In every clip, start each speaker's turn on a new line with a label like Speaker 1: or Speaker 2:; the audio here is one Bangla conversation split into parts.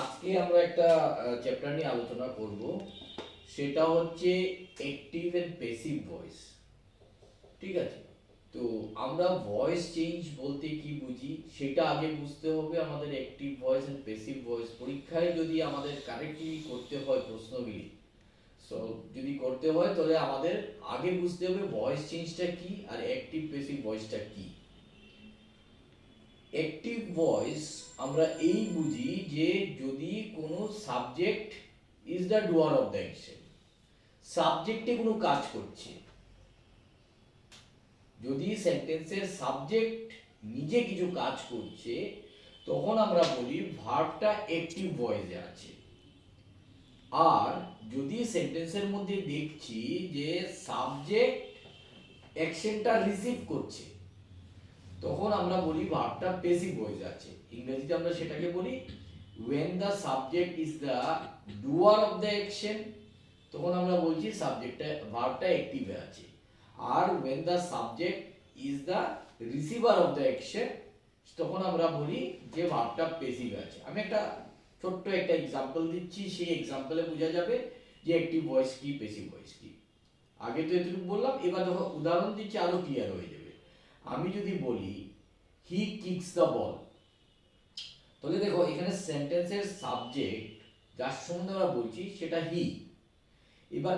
Speaker 1: আজকে আমরা একটা চ্যাপ্টার নিয়ে আলোচনা করব। সেটা হচ্ছে অ্যাক্টিভ এন্ড প্যাসিভ ভয়েস ঠিক আছে? তো আমরা ভয়েস চেঞ্জ বলতে কি বুঝি, সেটা আগে বুঝতে হবে আমাদের active voice and passive voice পরীক্ষায় যদি আমাদের কারেক্টলি করতে হয় প্রশ্নগুলি সো যদি করতে হয়, তাহলে আমাদের আগে বুঝতে হবে ভয়েস চেঞ্জটা কি আর অ্যাক্টিভ প্যাসিভ ভয়েসটা কি। অ্যাক্টিভ ভয়েস আমরা এই বুঝি যে যদি কোনো subject is the doer of the action সাবজেক্টে কোনো কাজ করছে, যদি সেন্টেন্সের সাবজেক্ট নিজে কিছু কাজ করছে, তখন আমরা বলি ভার্বটা অ্যাক্টিভ ভয়েসে আছে। আর যদি সেন্টেন্সের মধ্যে দেখছি যে সাবজেক্ট অ্যাকশনটা রিসিভ করছে তখন আমরা বলি ভার্বটা প্যাসিভ ভয়েসে আছে ইংরেজিতে আমরা সেটাকে বলি, when the subject is the doer of the action, তখন আমরা বলছি সাবজেক্টটা ভার্বটা অ্যাক্টিভে আছে। আর when the subject is the receiver of the action, তখন আমরা বলি যে ভার্বটা প্যাসিভে আছে। আমি একটা ছোট্ট একটা এক্সাম্পল দিচ্ছি, সেই এক্সাম্পলে বোঝা যাবে যে অ্যাক্টিভ ভয়েস কি প্যাসিভ ভয়েস কি। আগে তো এতটুকু বললাম, এবার দেখো উদাহরণ দিচ্ছি, আরও ক্লিয়ার হয়ে যাবে। আমি যদি বলি হি কিক্স দ্য বল তাহলে দেখো, এখানে সেন্টেন্সের সাবজেক্ট যার সম্বন্ধে আমরা বলছি সেটা হি এবার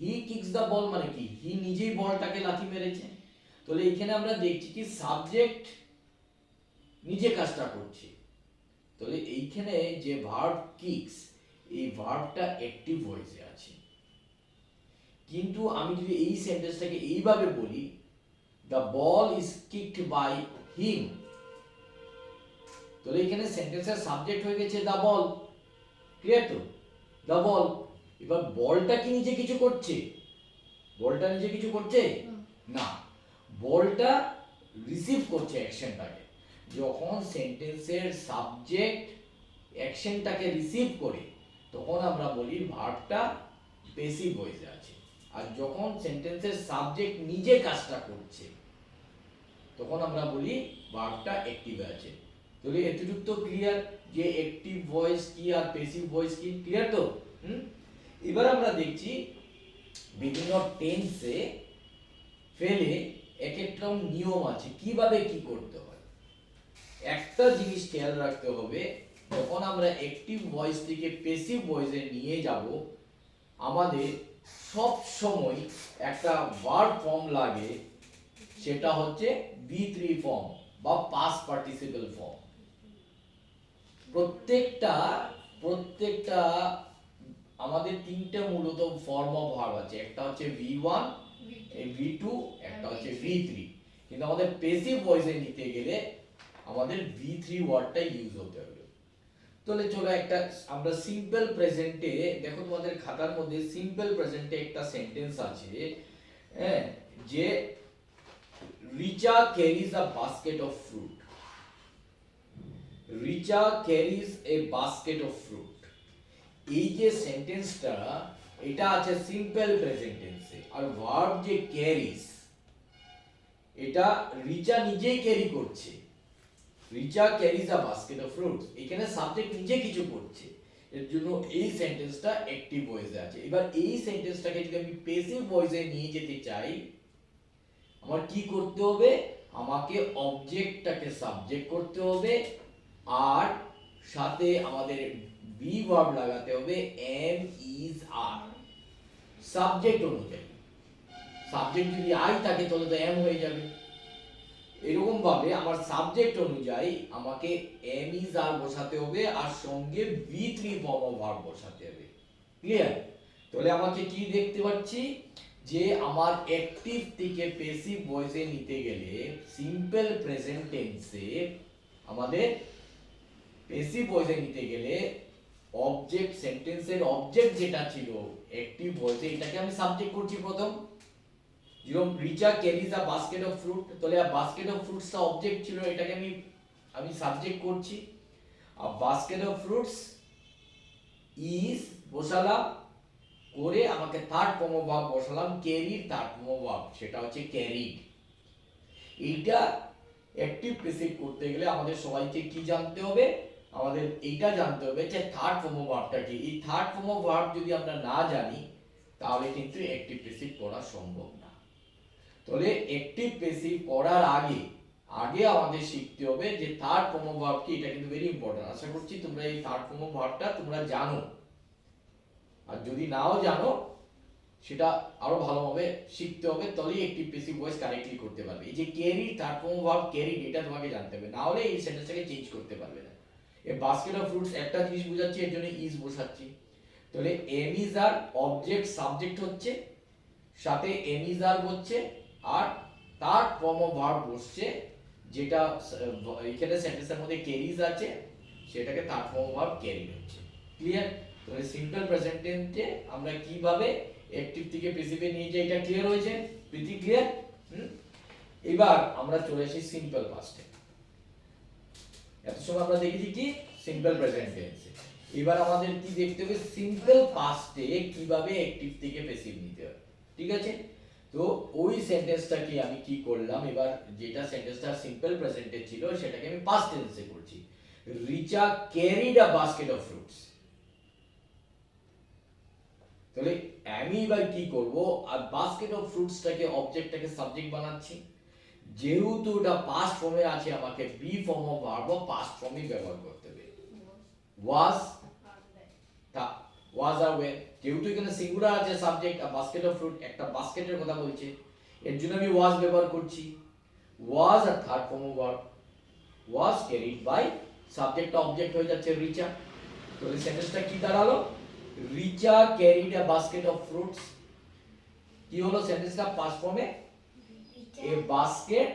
Speaker 1: হি কিক্স দ্য বল মানে কি? হি নিজেই বলটাকে লাথি মেরেছে। তাহলে এখানে আমরা দেখছি কি সাবজেক্ট নিজে কাজটা করছে। তাহলে এইখানে যে ভার্ব কিক্স এই ভার্বটা অ্যাক্টিভ ভয়েসে আছে। কিন্তু আমি যদি এই সেন্টেন্সটাকে এইভাবে বলি the ball is kicked by him তাহলে এখানে সেন্টেন্সের সাবজেক্ট হয়ে গেছে দা বল ক্লিয়ার তো? দা বল এবার বলটা কি নিজে কিছু করছে? বলটা নিজে কিছু করছে? না। বলটা রিসিভ করছে অ্যাকশনটাকে যখন সেন্টেন্সের সাবজেক্ট অ্যাকশনটাকে রিসিভ করে তখন আমরা বলি ভার্বটা পেসিভ হয়ে আছে আর যখন সেন্টেন্সের সাবজেক্ট নিজে কাজটা করছে তখন আমরা বলি ভার্বটা অ্যাক্টিভে আছে। তাহলে এতটুকু তো ক্লিয়ার যে অ্যাক্টিভ ভয়েস কি আর প্যাসিভ ভয়েস কি? ক্লিয়ার তো? হুম? এবার আমরা দেখছি বিভিন্ন টেন্সে ফেলে এক একটা নিয়ম আছে। কীভাবে কি করতে হয়? একটা জিনিস খেয়াল রাখতে হবে, যখন আমরা অ্যাক্টিভ ভয়েস থেকে প্যাসিভ ভয়েসে নিয়ে যাব, আমাদের সব সময় একটা ভার্ব ফর্ম লাগে সেটা হচ্ছে বি থ্রি ফর্ম বা পাস পার্টিসিপেল ফর্ম প্রত্যেকটা প্রত্যেকটা আমাদের তিনটে মূলত ফর্ম অফ ভার্ব আছে। একটা হচ্ছে ভি ওয়ান ভি টু একটা হচ্ছে ভি থ্রি কিন্তু আমাদের পেসিভ ভয়েসে নিতে গেলে আমাদের ভি থ্রি ওয়ার্ডটা ইউজ হতে হবে। তাহলে চলো একটা আমরা সিম্পল প্রেজেন্টে দেখো তোমাদের খাতার মধ্যে সিম্পল প্রেজেন্টে একটা সেন্টেন্স আছে হ্যাঁ যে Richa carries a basket of fruit Richa carries a basket of fruit এই যে সেন্টেন্সটা এটা আছে সিম্পল প্রেজেন্ট টেন্সে আর ভার্ব যে ক্যারিজ এটা রিচা নিজেই ক্যারি করছে। Richa carries a basket of fruits এখানে সাবজেক্ট নিজে কিছু করছে। এর জন্য এই সেন্টেন্সটা অ্যাক্টিভ ভয়েসে আছে। এবার এই সেন্টেন্সটাকে যদি আমি প্যাসিভ ভয়েসে নিয়ে যেতে চাই আমার কি করতে হবে? আমাকে অবজেক্টটাকে সাবজেক্ট করতে হবে আর সাথে আমাদের বি ভার্ব লাগাতে হবে এম ইজ আর সাবজেক্ট অনুযায়ী। সাবজেক্ট যদি আই থাকে, তাহলে তো এম হয়ে যাবে। এরকম ভাবে আমার সাবজেক্ট অনুযায়ী আমাকে এম ইজ আর বসাতে হবে আর সঙ্গে V three form of verb বসাতে হবে। ক্লিয়ার তাহলে আমাকে কি দেখতে পাচ্ছি? যে আমার অ্যাক্টিভ থেকে প্যাসিভ ভয়েসে নিতে গেলে সিম্পল প্রেজেন্ট টেন্সে আমাদের প্যাসিভ ভয়েসে নিতে গেলে অবজেক্ট সেন্টেন্সের অবজেক্ট যেটা ছিল অ্যাক্টিভ ভয়েসে এটাকে আমি সাবজেক্ট করছি প্রথম। যেরকম Richa carries a basket of fruit তাহলে বাস্কেট অফ ফ্রুটসটা অবজেক্ট ছিল, এটাকে আমি আমি সাবজেক্ট করছি। আর বাস্কেট অফ ফ্রুটস ইজ বসালাম করে আমাকে থার্ড প্রমোভাব বসালাম, ক্যারির থার্ড প্রমোভাব, সেটা হচ্ছে ক্যারিড এইটা অ্যাক্টিভ প্যাসিভ করতে গেলে আমাদের সবাইকে কি জানতে হবে? আমাদের এইটা জানতে হবে যে থার্ড ভার্বটা কি? এই থার্ড ভার্ব যদি আমরা না জানি, তাহলে কিন্তু অ্যাক্টিভ প্যাসিভ করা সম্ভব না। তাহলে অ্যাক্টিভ প্যাসিভ করার আগে আগে আমাদের শিখতে হবে যে থার্ড ভার্ব কি? এটা কিন্তু ভেরি ইম্পর্টেন্ট আশা করছি তোমরা এই থার্ড ভার্বটা তোমরা জানো। আর যদি নাও জানো, সেটা আরও ভালোভাবে শিখতে হবে, তবেই একটি পেসিভ ভয়েস কারেক্টলি করতে পারবে। এই যে carry third form verb carry এটা তোমাকে জানতে হবে। না হলে এই সেন্টেন্সটাকে চেঞ্জ করতে পারবে না। এ বাস্কেট অফ ফ্রুটস একটা জিনিস বোঝাচ্ছি, এর জন্য ইজ বসাচ্ছি তাহলে am is are object subject হচ্ছে, সাথে এম ইজ আর হচ্ছে, আর তার ফর্ম অফ ভার্ব বসছে, যেটা, এখানে সেন্টেন্সের মধ্যে ক্যারিজ আছে, সেটাকে তার ফর্ম অফ ভার্ব ক্যারি হচ্ছে। ক্লিয়ার তাহলে সিম্পল প্রেজেন্ট টেন্সে আমরা কীভাবে অ্যাক্টিভ থেকে প্যাসিভে নিয়ে যাই, এটা ক্লিয়ার হয়েছে? প্রীতি ক্লিয়ার এবার আমরা চলে আসি সিম্পল পাস্টে এত সময় আমরা দেখেছি কি? সিম্পল প্রেজেন্ট টেন্সে এবার আমাদের কি দেখতে হবে? সিম্পল পাস্টে কীভাবে অ্যাক্টিভ থেকে প্যাসিভ নিতে হবে। ঠিক আছে? তো ওই সেন্টেন্সটাকে আমি কি করলাম? এবার যেটা সেন্টেন্সটা সিম্পল প্রেজেন্টে ছিল, সেটাকে আমি পাস্ট টেন্সে করছি। Richa carried a basket of fruits তাহলে আমি এবার কি করব? আর বাস্কেট অফ ফ্রুটসটাকে অবজেক্টটাকে সাবজেক্ট বানাচ্ছি। যেহেতু এটা পাস্ট ফর্মে আছে, আমাকে be form of verb past ফর্মই ব্যবহার করতে হবে। ওয়াজ তা ওয়াজ আর ওয়ে যেহেতু এখানে সিঙ্গুলার আছে সাবজেক্ট আর বাস্কেট অফ ফ্রুট একটা বাস্কেটের কথা বলছে। এর জন্য আমি ওয়াজ ব্যবহার করছি। Was R third form of verb was carried by subject object হয়ে যাচ্ছে রিচা তাহলে সেন্টেন্সটা কি দাঁড়াল? Richa carried a basket of fruits কি হলো সেন্টেন্সটা পাস্ট ফর্মে a basket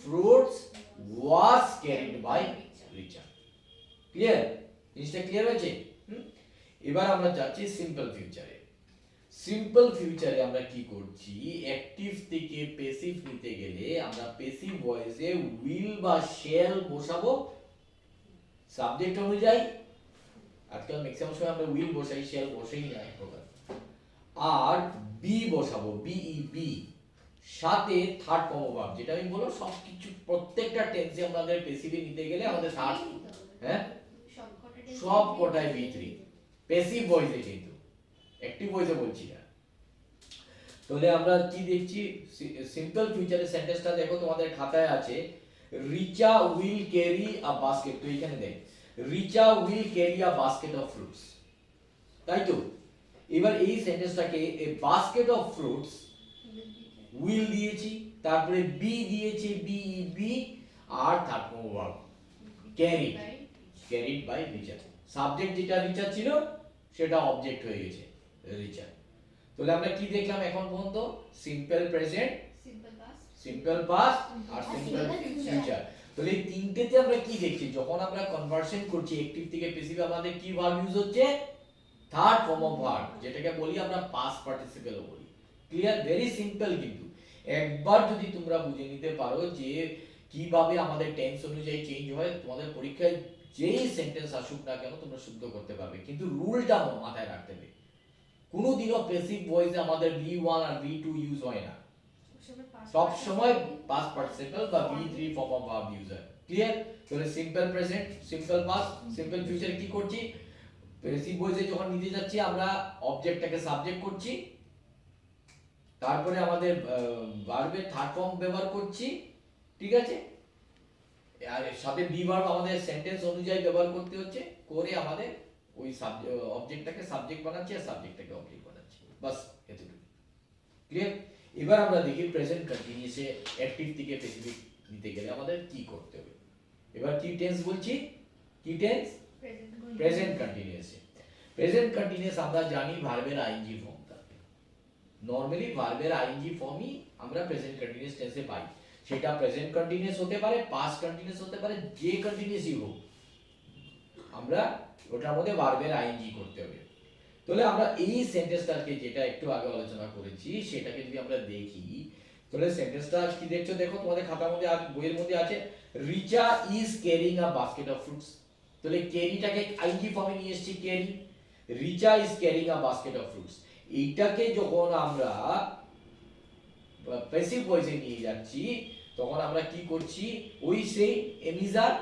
Speaker 1: fruits was carried by Richa clear জিনিসটা ক্লিয়ার হয়েছে? এবার আমরা যাচ্ছি সিম্পল ফিউচারে সিম্পল ফিউচারে আমরা কি করছি? অ্যাক্টিভ থেকে প্যাসিভ নিতে গেলে আমরা প্যাসিভ ভয়েসে উইল বা শেল বসাবো। সাবজেক্ট অনুযায়ী আজকাল ম্যাক্সিমাম সময় আমরা উইল বসাই শেল বসেই না এক প্রকার। আর বি বসাবো বিই বি সাথে থার্ড ফর্ম ভার্ব যেটা আমি বললাম সবকিছু প্রত্যেকটা টেন্সে আমাদের প্যাসিভে নিতে গেলে আমাদের থার্ড হ্যাঁ? সব কটায় বি থ্রি প্যাসিভ ভয়েসে কিন্তু অ্যাক্টিভ ভয়েসে বলছি না। তাহলে আমরা কি দেখছি? সিম্পল ফিউচারের সেন্টেন্সটা দেখো তোমাদের খাতায় আছে Richa will carry a basket তো এখানে দেখ Richa will carry a basket of fruits তাই তো? এবার এই সেন্টেন্সটাকে a basket of fruits will দিয়েছি তারপরে বি দিয়েছি be be R third form verb carry carried by রিচার subject যেটা রিচার ছিল সেটা অবজেক্ট হয়ে গেছে রিচার তাহলে আমরা কি দেখলাম এখন পর্যন্ত? সিম্পল প্রেজেন্ট সিম্পল পাস্ট আর সিম্পল ফিউচার তাহলে এই তিনটেতে আমরা কি দেখছি? যখন আমরা কনভার্সন করছি অ্যাক্টিভ থেকে প্যাসিভ আমাদের কি ভার্ব ইউজ হচ্ছে? থার্ড ফর্ম অফ ভার্ব যেটাকে বলি আমরা পাস্ট পার্টিসিপেল বলি। ক্লিয়ার ভেরি সিম্পল কিন্তু। একবার যদি তোমরা বুঝে নিতে পারো যে কীভাবে আমাদের টেন্স অনুযায়ী চেঞ্জ হয়, তোমাদের পরীক্ষায় যেই সেন্টেন্স আসুক না কেন তোমরা শুদ্ধ করতে পারবে। কিন্তু রুলটা মাথায় রাখতে হবে। কোনোদিনও প্যাসিভ ভয়েসে আমাদের ভি ওয়ান আর ভি টু ইউজ হয় না। সব সময় পাস্ট পার্টিসিপল বা V three form of verb user clear তাহলে simple present simple past simple ফিউচারে কি করছি? প্যাসিভ ভয়েসে যখন নিতে যাচ্ছি আমরা অবজেক্টটাকে সাবজেক্ট করছি। তারপরে আমাদের ভার্বের থার্ড ফর্ম ব্যবহার করছি। ঠিক আছে? আর সাথে বি ভার্ব আমাদের সেন্টেন্স অনুযায়ী ব্যবহার করতে হচ্ছে। করে আমাদের ওই অবজেক্টটাকে সাবজেক্ট বানাচ্ছি আর সাবজেক্টটাকে অবজেক্ট বানাচ্ছি। বাস এতটুকু ক্লিয়ার এবার আমরা দেখি প্রেজেন্ট কন্টিনিউসে অ্যাক্টিভ থেকে স্পেসিফিক নিতে গেলে আমাদের কি করতে হবে? এবার কি টেন্স বলছি? কি টেন্স প্রেজেন্ট কন্টিনিউয়াসে প্রেজেন্ট কন্টিনিউয়াস আমরা জানি ভার্বের আইএনজি ফর্ম থাকে নরমালি ভার্বের আইএনজি ফর্মই আমরা প্রেজেন্ট কন্টিনিউয়াস টেন্সে পাই। সেটা প্রেজেন্ট কন্টিনিউয়াস হতে পারে পাস্ট কন্টিনিউয়াস হতে পারে যে কন্টিনিউয়াসই হোক। আমরা ওটার মধ্যে ভার্বের আইএনজি করতে হবে। তাহলে আমরা এই সেন্টেন্সটাকে যেটা একটু আগে আলোচনা করেছি, সেটাকে যদি আমরা দেখি, তাহলে সেন্টেন্সটা কি দেখছ? দেখো, তোমাদের খাতার মধ্যে আর বইয়ের মধ্যে আছে, Richa is carrying a basket of fruits তাহলে ক্যারিটাকে আইনজি ফর্মে নিয়ে এসেছি carry Richa is carrying a basket of fruits এইটাকে যখন আমরা প্যাসিভ ভয়েসে নিয়ে যাচ্ছি, তখন আমরা কি করছি? ওই সেই এমিজার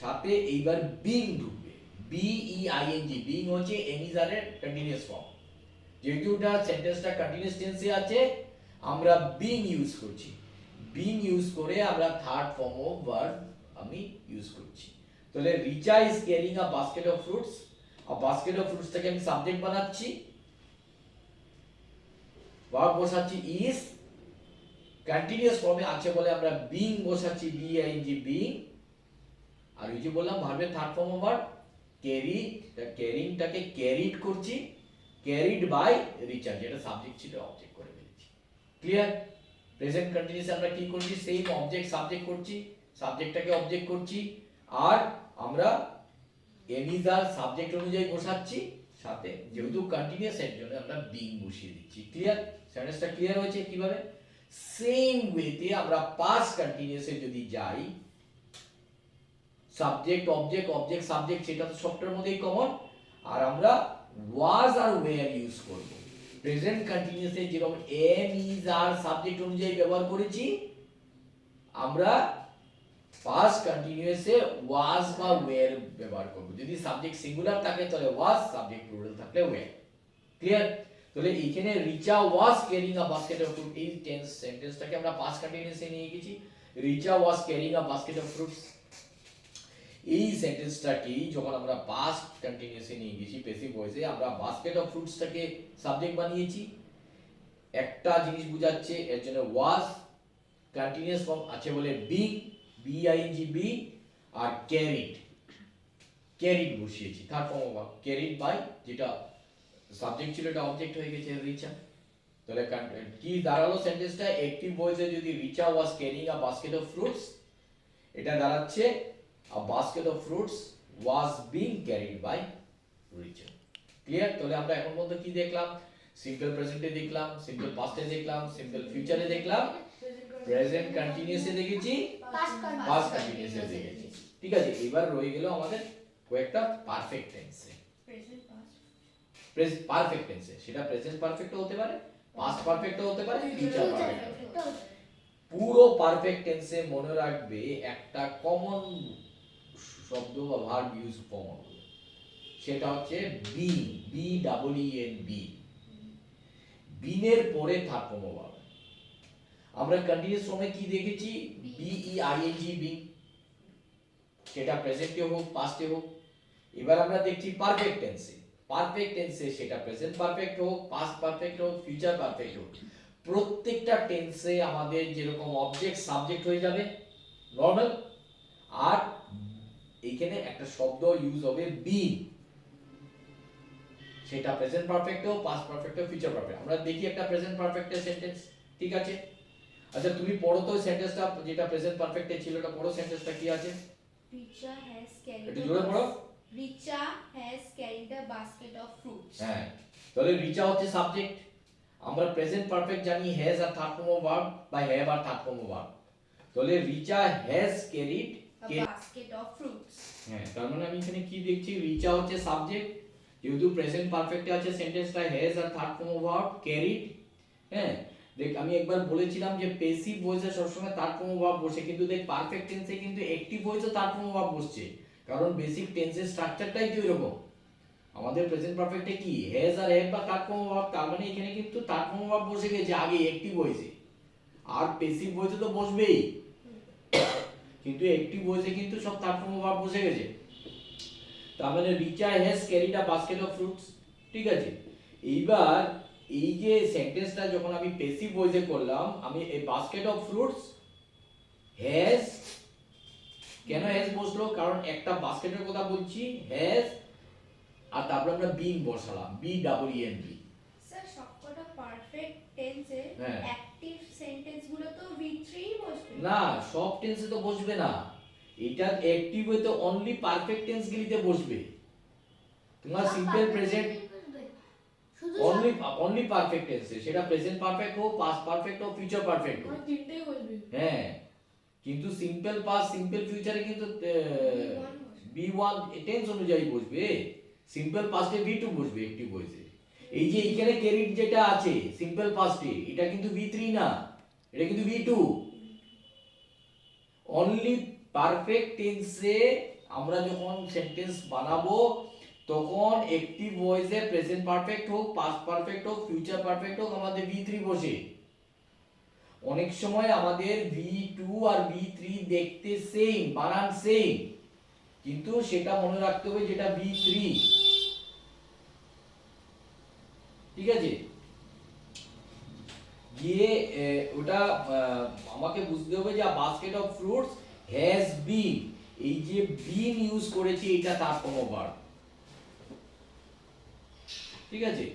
Speaker 1: সাথে এইবার বিং ঢুকবে। B E I N G being হচ্ছে এমিজারের কন্টিনিউয়াস ফর্ম যেহেতু ওটা সেন্টেন্সটা কন্টিনিউয়াস টেন্সে আছে, আমরা বিং ইউজ করছি। বিং ইউজ করে আমরা থার্ড ফর্ম অফ ভার্ব আমি ইউজ করছি। তাহলে Richa is carrying a basket of fruits R basket of ফ্রুটসটাকে আমি সাবজেক্ট বানাচ্ছি। ভার্ব বসাচ্ছি ইজ কন্টিনিউয়াস ফর্মে আছে বলে আমরা বিং বসাচ্ছি বি আই জি বিং আর ওই যে বললাম ভার্বের third form of verb carry ক্যারিংটাকে carried করছি ক্যারিড বাই রিচার্জ যেটা সাবজেক্ট ছিল অবজেক্ট করে ফেলেছি। ক্লিয়ার প্রেজেন্ট কন্টিনিউসে আমরা কি করছি? সেম অবজেক্ট সাবজেক্ট করছি সাবজেক্টটাকে অবজেক্ট করছি, আর আমরা এমিজার সাবজেক্ট অনুযায়ী বসাচ্ছি, সাথে যেহেতু কন্টিনিউয়াস এর জন্য আমরা বিং বসিয়ে দিচ্ছি। ক্লিয়ার সেন্টেন্সটা ক্লিয়ার হয়েছে কীভাবে? সেম ওয়েতে আমরা পাস কন্টিনিউয়াসে যদি যাই সাবজেক্ট অবজেক্ট অবজেক্ট সাবজেক্ট সেটা তো সবটার মধ্যেই কমন আর আমরা ওয়াজ আর ওয়্যার ইউজ করব। প্রেজেন্ট কন্টিনিউয়াসে যেরকম এম ইজ আর সাবজেক্ট অনুযায়ী ব্যবহার করেছি, আমরা পাস্ট কন্টিনিউয়াসে ওয়াজ বা ওয়্যার ব্যবহার করব। যদি সাবজেক্ট সিঙ্গুলার থাকে, তাহলে ওয়াজ সাবজেক্ট প্লুরাল থাকলে ওয়্যার ক্লিয়ার তাহলে এখানে Richa was carrying a basket of fruit এই টেন্স সেন্টেন্সটাকে আমরা পাস্ট কন্টিনিউয়াসে নিয়ে গেছি। Richa was carrying a basket of fruits এই সেন্টেন্সটাকে যখন আমরা পাস্ট কন্টিনিউয়াসে নিয়ে গেছি পেসিভ ভয়েসে আমরা বাস্কেট অফ ফ্রুটসটাকে সাবজেক্ট বানিয়েছি। একটা জিনিস বোঝাচ্ছে, এর জন্য ওয়াজ কন্টিনিউয়াস ফর্ম আছে বলে B B I G B R carried carried বসিয়েছি। Third form of carried by যেটা সাবজেক্ট ছিল, এটা অবজেক্ট হয়ে গেছে, রিচা। তাহলে কি দাঁড়াল সেন্টেন্সটা অ্যাক্টিভ ভয়েসে যদি Richa was carrying a basket of fruits এটা দাঁড়াচ্ছে a basket of fruits was being carried by Richard. Clear তাহলে আমরা এখন পর্যন্ত কি দেখলাম? সিম্পল প্রেজেন্টে দেখলাম সিম্পল পাস্টে দেখলাম সিম্পল ফিউচারে দেখলাম প্রেজেন্ট কন্টিনিউয়াসে দেখেছি পাস্ট কন্টিনিউয়াসে দেখেছি। ঠিক আছে এবার রয়ে গেল আমাদের কয়েকটা পারফেক্ট টেন্সে পারফেক্ট টেন্সে সেটা প্রেজেন্ট পারফেক্টও হতে পারে পাস্ট পারফেক্টও হতে পারে ফিউচার পারফেক্ট পুরো। পারফেক্ট টেন্সে মনে রাখবে একটা কমন শব্দ বা ভার্ব ইউজ কমন সেটা হচ্ছে B B double N B বিনের পরে থার্ড ফর্ম আমরা কন্টিনিউয়াস ফর্মে কি দেখেছি? B E I N G B সেটা প্রেজেন্টে হোক পাস্টে হোক। এবার আমরা দেখছি পারফেক্ট টেন্সে পারফেক্ট টেন্সে সেটা প্রেজেন্ট পারফেক্ট হোক পাস্ট পারফেক্ট হোক ফিউচার পারফেক্ট হোক। প্রত্যেকটা টেন্সে আমাদের যেরকম অবজেক্ট সাবজেক্ট হয়ে যাবে। নর্মাল আর এখানে একটা শব্দ ইউজ হবে বি সেটা প্রেজেন্ট পারফেক্ট হোক পাস্ট পারফেক্ট হোক ফিউচার পারফেক্ট আমরা দেখি একটা প্রেজেন্ট পারফেক্টের সেন্টেন্স ঠিক আছে আচ্ছা তুমি পড়ো তো সেন্টেন্সটা যেটা প্রেজেন্ট পারফেক্টে ছিল ওটা পড়ো সেন্টেন্সটা কি আছে
Speaker 2: Richa has carried
Speaker 1: একটু জোরে পড়ো।
Speaker 2: Richa has carried a basket of fruits.
Speaker 1: হ্যাঁ তাহলে রিচা হচ্ছে সাবজেক্ট আমরা প্রেজেন্ট পারফেক্ট জানি হ্যাজ আর থার্ড ফর্ম অফ ভার্ব বা হ্যাভ আর থার্ড ফর্ম অফ ভার্ব তাহলে Richa has carried
Speaker 2: basket of fruits.
Speaker 1: হ্যাঁ তার মানে আমি এখানে কি দেখছি? রিচা হচ্ছে সাবজেক্ট যেহেতু প্রেজেন্ট পারফেক্টে আছে সেন্টেন্সটা has R third form of verb carried হ্যাঁ? দেখ, আমি একবার বলেছিলাম যে পেসিভ ভয়েসে সবসময় ফর্ম অফ ভার্ব বসে, কিন্তু দেখ পারফেক্ট টেন্সে কিন্তু অ্যাক্টিভ ভয়েসে ফর্ম অফ ভার্ব বসছে। কারণ বেসিক টেন্সের স্ট্রাকচারটাই তো এরকম। আমাদের প্রেজেন্ট পারফেক্টে কি? হ্যাজ আর হ্যাভ বা ফর্ম অফ ভার্ব তার মানে এখানে কিন্তু ফর্ম অফ ভার্ব বসে গেছে আগে অ্যাক্টিভ ভয়েসে আর পেসিভ ভয়েসে তো বসবেই। কিন্তু একটি ভয়েসে কিন্তু সব ফর্ম অফ বসে গেছে। তার মানে Richa has carried a basket of fruits ঠিক আছে? এইবার এই যে সেন্টেন্সটা যখন আমি পেসিভ ভয়েসে করলাম আমি এই বাস্কেট অফ ফ্রুটস হ্যাজ কেন হ্যাজ বসল? কারণ একটা বাস্কেটের কথা বলছি হ্যাজ আর তারপর আমরা বিং বসালাম B double N B
Speaker 2: sir সবকটা পারফেক্ট টেন্সে। অ্যাক্টিভ সেন্টেন্সগুলো তো V3 ই বসবে
Speaker 1: না সব টেন্সে তো বসবে না। এটা অ্যাক্টিভ হইতে অনলি পারফেক্ট টেন্স গুলিতে বসবে। তোমার simple present only only perfect টেন্সে সেটা প্রেজেন্ট পারফেক্ট হোক পাস্ট পারফেক্ট হোক ফিউচার পারফেক্ট হোক।
Speaker 3: তিনটেই বলবি।
Speaker 1: হ্যাঁ কিন্তু সিম্পল পাস্ট সিম্পল ফিউচারে কিন্তু বি ওয়ান টেন্স অনুযায়ী বসবে। সিম্পল পাস্টে বি টু বসবে অ্যাক্টিভ ভয়েসে এই যে এখানে ক্যারিট যেটা আছে সিম্পল পাস্টে এটা কিন্তু বি থ্রি না। এটা কিন্তু বি টু অনলি পারফেক্ট টেন্সে আমরা যখন সেন্টেন্স বানাবো, তখন একটিভ ভয়েসে প্রেজেন্ট পারফেক্ট হোক পাস্ট পারফেক্ট হোক ফিউচার পারফেক্ট হোক, আমাদের ভি থ্রি বসে। অনেক সময় আমাদের ভি টু আর ভি থ্রি দেখতে সেম বানান সেম কিন্তু সেটা মনে রাখতে হবে যেটা ভি থ্রি ঠিক আছে? গিয়ে ওটা আমাকে বুঝতে হবে যে basket of fruits has been এই যে বিন ইউজ করেছি, এটা তার কোনো বার ঠিক আছে?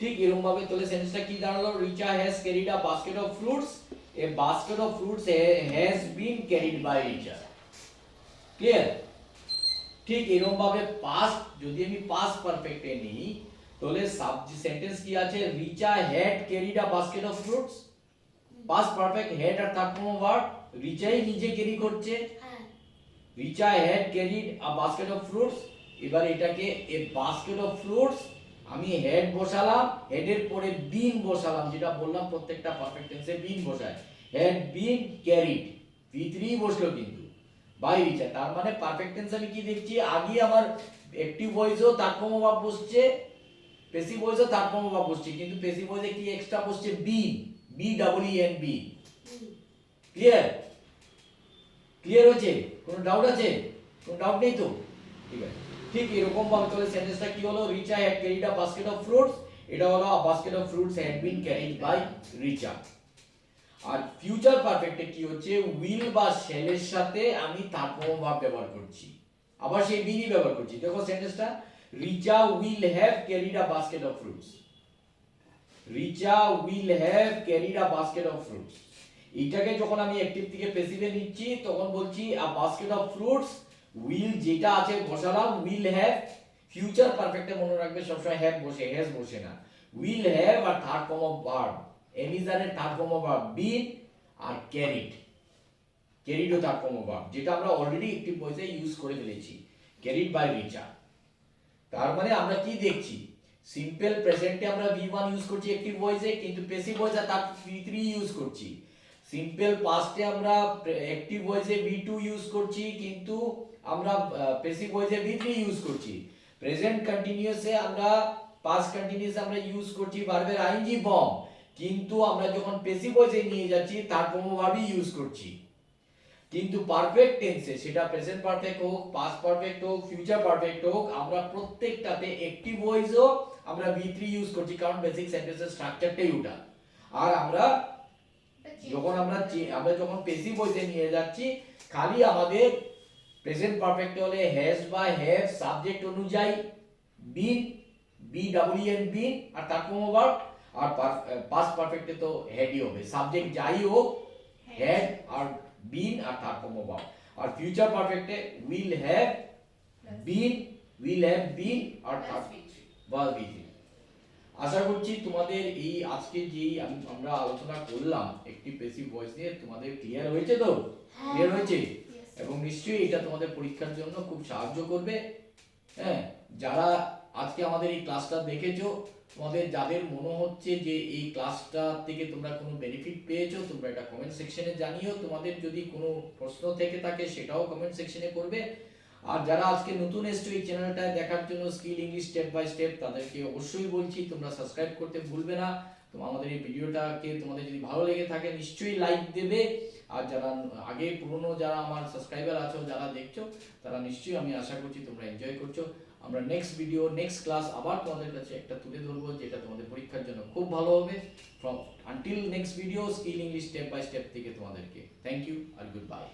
Speaker 1: ঠিক এরকম ভাবে তাহলে সেন্টেন্সটা কি দাঁড়াল? Richa has carried a basket of fruits a basket of fruits has been carried by Richa clear ঠিক এরকম ভাবে পাস্ট যদি আমি পাস্ট পারফেক্টে নিই তাহলে সাবজেক্ট সেন্টেন্স কি আছে? Richa had carried a basket of fruits past perfect had আর তার কোনো ভার্ব রিচাই নিজে ক্যারি করছে? Richa had carried a basket of fruits এবার এটাকে এ বাস্কেট অফ ফ্রুটস আমি হেড বসালাম হেডের পরে বিন বসালাম যেটা বললাম প্রত্যেকটা পারফেক্ট টেন্সে বিন বসায়। Head been carried V three বসল কিন্তু বাই রিচা তার মানে পারফেক্ট টেন্স আমি কি দেখছি? আগে আমার অ্যাক্টিভ ভয়েসও তারকম ভাব বসছে পেসিভ ভয়েসও তারকম ভাব বসছে কিন্তু পেসিভ ভয়েসে কি এক্সট্রা বসছে been B double N B clear clear হয়েছে? কোনো ডাউট আছে? কোনো ডাউট নেই তো? ঠিক আছে। ঠিক এরকম ভাবে তাহলে সেন্টেন্সটা কি হলো? Richa had carried a basket of fruits এটা হলো a basket of fruits had been carried by Richa R future পারফেক্টে কি হচ্ছে? উইল বা শ্যালের সাথে আমি তারপর ভাব ব্যবহার করছি। আবার সেই বিনই ব্যবহার করছি। দেখো সেন্টেন্সটা Richa will have carried a basket of fruits Richa will have carried a basket of fruits এটাকে যখন আমি অ্যাক্টিভ থেকে প্যাসিভে নিচ্ছি, তখন বলছি a basket of fruits will যেটা আছে বসালাম উইল হ্যাভ ফিউচার পারফেক্টে মনে রাখবে, সবসময় হ্যাভ বসে হ্যাজ বসে না। উইল হ্যাভ আর third form of verb এমিজারের third form of verb been R carried ও থার্ড ফর্ম অফ ভার্ব যেটা আমরা অলরেডি একটি ভয়েসে ইউজ করে ফেলেছি। ক্যারিড বাই রিচা তার মানে আমরা কি দেখছি? সিম্পল প্রেজেন্টে আমরা ভি ওয়ান ইউজ করছি একটিভ ভয়েসে কিন্তু পেসিভ ভয়েসে তার ভি থ্রি ইউজ করছি। সিম্পল পাস্টে আমরা অ্যাক্টিভ ভয়েসে ভি টু ইউজ করছি, কিন্তু আমরা পেসিভ ভয়েসে ভি থ্রি ইউজ করছি। প্রেজেন্ট কন্টিনিউয়াসে আমরা পাস্ট কন্টিনিউয়াস আমরা ইউজ করছি ভার্বের আইনজি ফর্ম কিন্তু আমরা যখন পেসিভ ভয়েসে নিয়ে যাচ্ছি, তার ভাবেই ইউজ করছি। কিন্তু পারফেক্ট টেন্সে সেটা প্রেজেন্ট পারফেক্ট হোক পাস্ট পারফেক্ট হোক ফিউচার পারফেক্ট হোক আমরা প্রত্যেকটাতে একটিভ ভয়েসও আমরা ভি থ্রি ইউজ করছি কারণ বেসিক সেন্টেন্সের স্ট্রাকচারটাই ওটা। আর আমরা যখন আমরা আমরা যখন পেসিভ ভয়েসে নিয়ে যাচ্ছি খালি আমাদের প্রেজেন্ট পারফেক্ট হলে হ্যাজ বা হ্যাভ সাবজেক্ট অনুযায়ী been B W N been আর তার কোনো ভার্ব আর পাস্ট পারফেক্টে তো হেডই হবে। সাবজেক্ট যাই হোক হ্যাড আর বিন আর তার ভার্ব আর future পারফেক্টে will have been will have been আর তার বা বিথি আশা করছি তোমাদের এই আজকে আম- আমরা আলোচনা করলাম একটি পেসিভ ভয়েস নিয়ে তোমাদের ক্লিয়ার হয়েছে তো। ক্লিয়ার হয়েছে. এবং নিশ্চয়ই এটা তোমাদের পরীক্ষার জন্য খুব সাহায্য করবে। হ্যাঁ? যারা আজকে আমাদের এই ক্লাসটা দেখেছ তোমাদের যাদের মনে হচ্ছে যে এই ক্লাসটা থেকে তোমরা কোনো বেনিফিট পেয়েছ, তোমরা এটা কমেন্ট সেকশনে জানিও। তোমাদের যদি কোনো প্রশ্ন থেকে থাকে সেটাও কমেন্ট সেকশনে করবে। আর যারা আজকে নতুন এসছো এই চ্যানেলটা দেখার জন্য skill English step by step তাদেরকে অবশ্যই বলছি, তোমরা সাবস্ক্রাইব করতে ভুলবে না। তো আমাদের এই ভিডিওটাকে তোমাদের যদি ভালো লেগে থাকে, নিশ্চয়ই লাইক দেবে। আর যারা আগে পুরনো যারা আমার সাবস্ক্রাইবার আছো, যারা দেখছ, তারা নিশ্চয়ই আমি আশা করছি তোমরা এনজয় করছ। আমরা নেক্সট ভিডিও নেক্সট ক্লাস আবার তোমাদের কাছে একটা তুলে ধরবো, যেটা তোমাদের পরীক্ষার জন্য খুব ভালো হবে। From until next video skill English step by step থেকে তোমাদেরকে। থ্যাংক ইউ আর গুড বাই